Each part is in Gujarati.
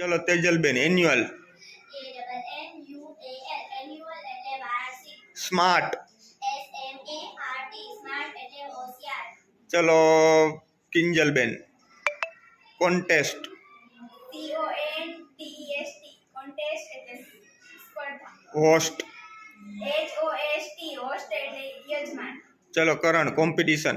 ચલો તેજલબેન એન્યુઅલ. સ્માર્ટ. ચલો કિંજલબેન કોન્ટેસ્ટ. હોસ્ટ. ચલો કરણ કોમ્પિટિશન.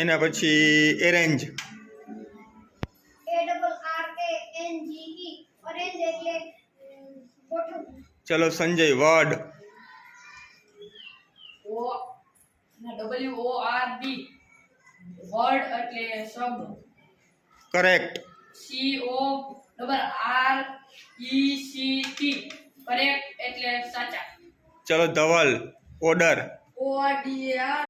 એના પછી arrange. A double R A N G E ચલો Sanjay word O W O R D word એટલે શબ્દ. Correct C O double R E C T correct એટલે સાચા. ચલો Dhaval order O D R